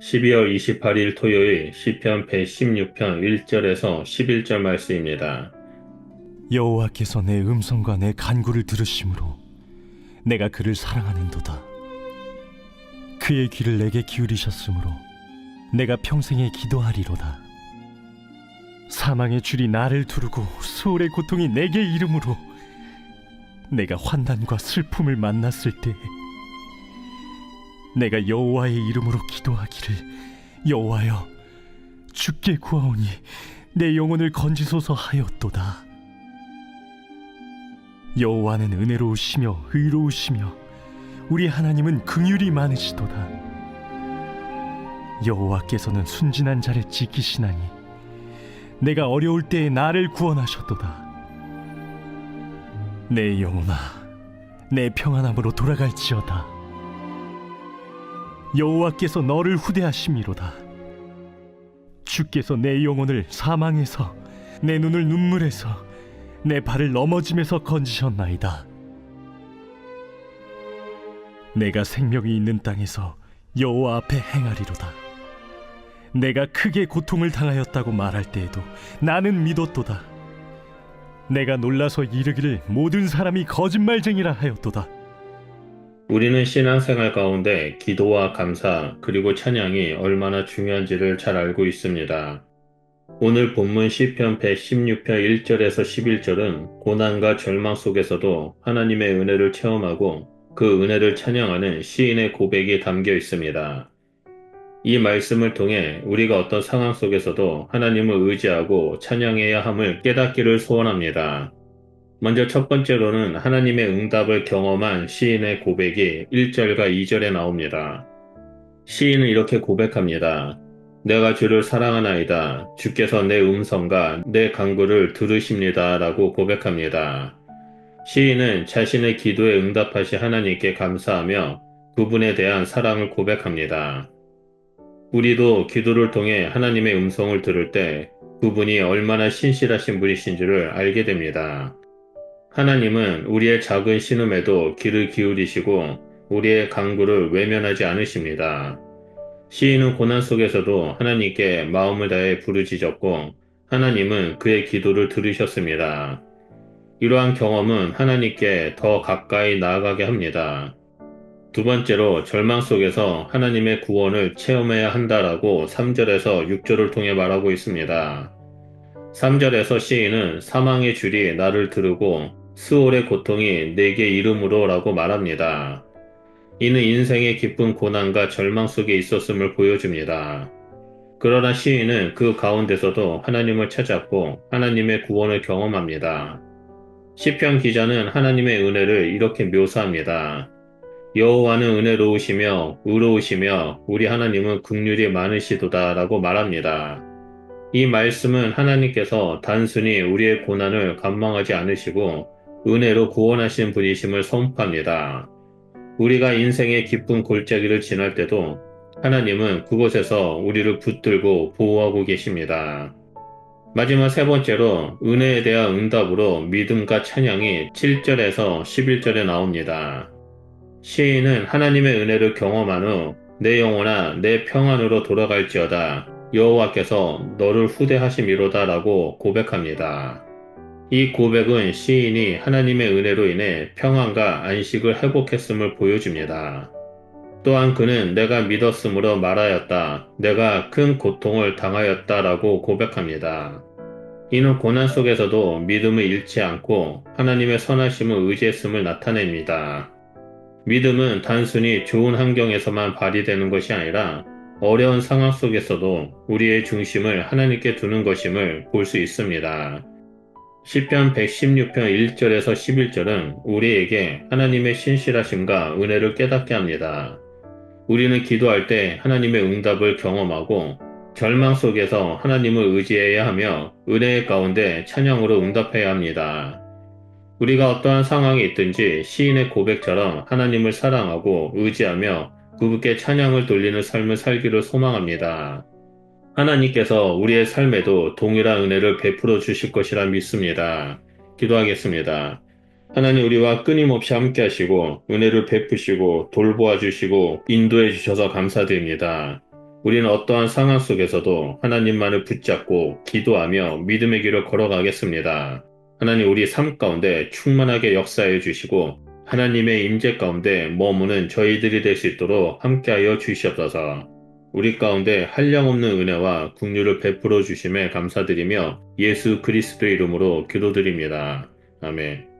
12월 28일 토요일 시편 116편 1절에서 11절 말씀입니다. 여호와께서 내 음성과 내 간구를 들으심으로 내가 그를 사랑하는도다. 그의 귀를 내게 기울이셨으므로 내가 평생에 기도하리로다. 사망의 줄이 나를 두르고 수월의 고통이 내게 이름으로 내가 환난과 슬픔을 만났을 때에 내가 여호와의 이름으로 기도하기를 여호와여 주께 구하오니 내 영혼을 건지소서 하였도다. 여호와는 은혜로우시며 의로우시며 우리 하나님은 긍휼이 많으시도다. 여호와께서는 순진한 자를 지키시나니 내가 어려울 때에 나를 구원하셨도다. 내 영혼아, 내 평안함으로 돌아갈지어다. 여호와께서 너를 후대하심이로다. 주께서 내 영혼을 사망에서 내 눈을 눈물에서 내 발을 넘어짐에서 건지셨나이다. 내가 생명이 있는 땅에서 여호와 앞에 행하리로다. 내가 크게 고통을 당하였다고 말할 때에도 나는 믿었도다. 내가 놀라서 이르기를 모든 사람이 거짓말쟁이라 하였도다. 우리는 신앙생활 가운데 기도와 감사 그리고 찬양이 얼마나 중요한지를 잘 알고 있습니다. 오늘 본문 시편 116편 1절에서 11절은 고난과 절망 속에서도 하나님의 은혜를 체험하고 그 은혜를 찬양하는 시인의 고백이 담겨 있습니다. 이 말씀을 통해 우리가 어떤 상황 속에서도 하나님을 의지하고 찬양해야 함을 깨닫기를 소원합니다. 먼저 첫 번째로는 하나님의 응답을 경험한 시인의 고백이 1절과 2절에 나옵니다. 시인은 이렇게 고백합니다. 내가 주를 사랑하나이다. 주께서 내 음성과 내 간구를 들으십니다. 라고 고백합니다. 시인은 자신의 기도에 응답하신 하나님께 감사하며 그분에 대한 사랑을 고백합니다. 우리도 기도를 통해 하나님의 음성을 들을 때 그분이 얼마나 신실하신 분이신지를 알게 됩니다. 하나님은 우리의 작은 신음에도 귀를 기울이시고 우리의 강구를 외면하지 않으십니다. 시인은 고난 속에서도 하나님께 마음을 다해 부르짖었고 하나님은 그의 기도를 들으셨습니다. 이러한 경험은 하나님께 더 가까이 나아가게 합니다. 두 번째로 절망 속에서 하나님의 구원을 체험해야 한다라고 3절에서 6절을 통해 말하고 있습니다. 3절에서 시인은 사망의 줄이 나를 두르고 수월의 고통이 내게 이름으로 라고 말합니다. 이는 인생의 깊은 고난과 절망 속에 있었음을 보여줍니다. 그러나 시인은 그 가운데서도 하나님을 찾았고 하나님의 구원을 경험합니다. 시편 기자는 하나님의 은혜를 이렇게 묘사합니다. 여호와는 은혜로우시며 의로우시며 우리 하나님은 긍휼이 많으시도다라고 말합니다. 이 말씀은 하나님께서 단순히 우리의 고난을 감망하지 않으시고 은혜로 구원하신 분이심을 선포합니다. 우리가 인생의 기쁜 골짜기를 지날 때도 하나님은 그곳에서 우리를 붙들고 보호하고 계십니다. 마지막 세 번째로 은혜에 대한 응답으로 믿음과 찬양이 7절에서 11절에 나옵니다. 시인은 하나님의 은혜를 경험한 후 내 영혼아 내 평안으로 돌아갈지어다 여호와께서 너를 후대하심이로다라고 고백합니다. 이 고백은 시인이 하나님의 은혜로 인해 평안과 안식을 회복했음을 보여줍니다. 또한 그는 내가 믿었으므로 말하였다. 내가 큰 고통을 당하였다 라고 고백합니다. 이는 고난 속에서도 믿음을 잃지 않고 하나님의 선하심을 의지했음을 나타냅니다. 믿음은 단순히 좋은 환경에서만 발휘되는 것이 아니라 어려운 상황 속에서도 우리의 중심을 하나님께 두는 것임을 볼 수 있습니다. 시편 116편 1절에서 11절은 우리에게 하나님의 신실하심과 은혜를 깨닫게 합니다. 우리는 기도할 때 하나님의 응답을 경험하고 절망 속에서 하나님을 의지해야 하며 은혜의 가운데 찬양으로 응답해야 합니다. 우리가 어떠한 상황이 있든지 시인의 고백처럼 하나님을 사랑하고 의지하며 그분께 찬양을 돌리는 삶을 살기를 소망합니다. 하나님께서 우리의 삶에도 동일한 은혜를 베풀어 주실 것이라 믿습니다. 기도하겠습니다. 하나님 우리와 끊임없이 함께 하시고 은혜를 베푸시고 돌보아 주시고 인도해 주셔서 감사드립니다. 우리는 어떠한 상황 속에서도 하나님만을 붙잡고 기도하며 믿음의 길을 걸어가겠습니다. 하나님 우리 삶 가운데 충만하게 역사해 주시고 하나님의 임재 가운데 머무는 저희들이 될 수 있도록 함께하여 주시옵소서. 우리 가운데 한량없는 은혜와 국류를 베풀어 주심에 감사드리며 예수 그리스도 이름으로 기도드립니다. 아멘.